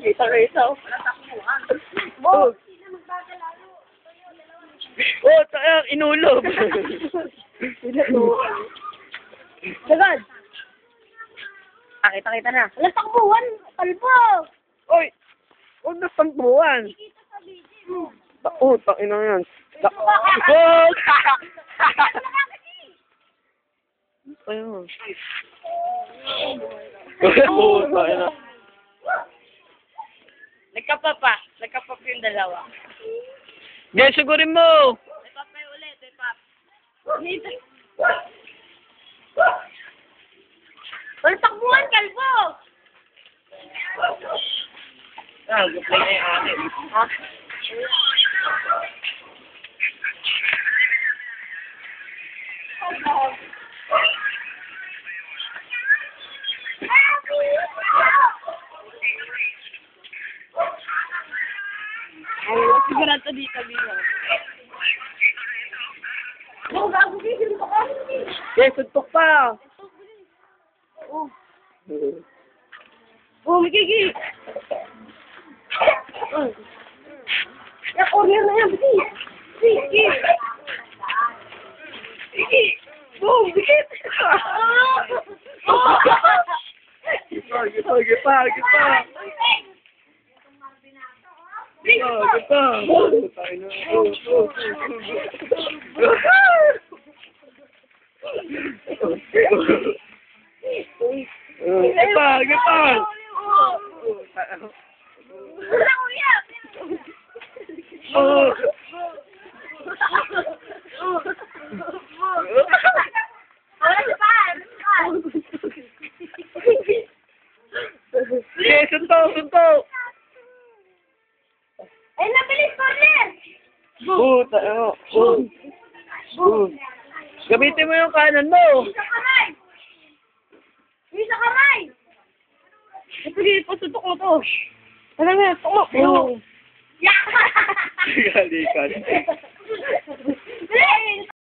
Kita kita. Oh. Oh, tayo, inulob. Sagad. Ah, kita-kita na. Alas takbuhan. Kalbo. Oy! Huwag na sampuan. Kita sa video. Ta oh, takin na yan. Ta oh! Ayun. Takin na. Nagkapapa. Nagkapapa yung dalawa. Guys, sugurin mo! May pap may ulit. May pap. Alas takbuhan. Kalbo. Ah, good-play na yung akin. Ha? Ay, sigurado dito, Bino. Oh, gago, gigil ko kasi. Guys, suntok pa! Oh, oh, gigil. Oh. Ya, corner na yan, Bini. Sige. Sige. Boom, dikit. Oh. Gipa, gipa, gipa, gipa! Gipa, Oh, takin na. Oh, oh, oh. Suntok! Oh, tayo. Oh. Oh. Gamitin mo yung kanan mo. Isa kamay. Isa kamay. Sige, pasutok mo to. Alam mo, tumo. Oh. Yeah! Galikan.